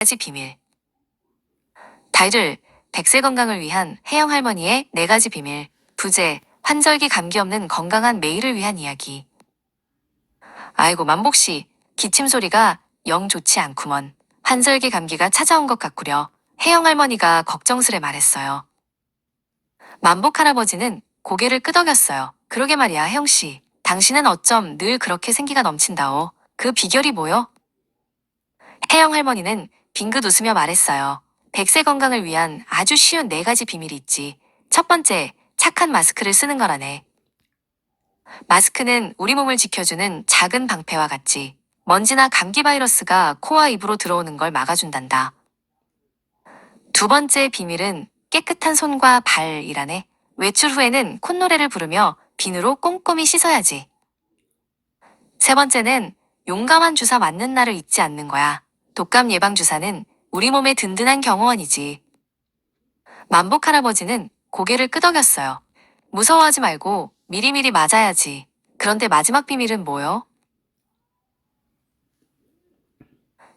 가지 비밀. 달들, 백세 건강을 위한 혜영 할머니의 네 가지 비밀. 부제, 환절기 감기 없는 건강한 매일을 위한 이야기. 아이고, 만복 씨, 기침 소리가 영 좋지 않구먼. 환절기 감기가 찾아온 것 같구려. 혜영 할머니가 걱정스레 말했어요. 만복 할아버지는 고개를 끄덕였어요. 그러게 말이야, 혜영 씨. 당신은 어쩜 늘 그렇게 생기가 넘친다오. 그 비결이 뭐요? 혜영 할머니는 빙긋 웃으며 말했어요. 백세 건강을 위한 아주 쉬운 네 가지 비밀이 있지. 첫 번째, 착한 마스크를 쓰는 거라네. 마스크는 우리 몸을 지켜주는 작은 방패와 같지. 먼지나 감기 바이러스가 코와 입으로 들어오는 걸 막아준단다. 두 번째 비밀은 깨끗한 손과 발이라네. 외출 후에는 콧노래를 부르며 비누로 꼼꼼히 씻어야지. 세 번째는 용감한 주사 맞는 날을 잊지 않는 거야. 독감 예방 주사는 우리 몸의 든든한 경호원이지. 만복 할아버지는 고개를 끄덕였어요. 무서워하지 말고 미리미리 맞아야지. 그런데 마지막 비밀은 뭐요?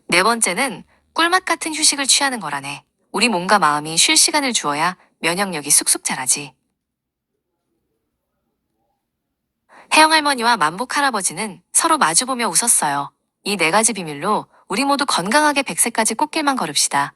네 번째는 꿀맛 같은 휴식을 취하는 거라네. 우리 몸과 마음이 쉴 시간을 주어야 면역력이 쑥쑥 자라지. 혜영 할머니와 만복 할아버지는 서로 마주보며 웃었어요. 이 네 가지 비밀로 우리 모두 건강하게 백세까지 꽃길만 걸읍시다.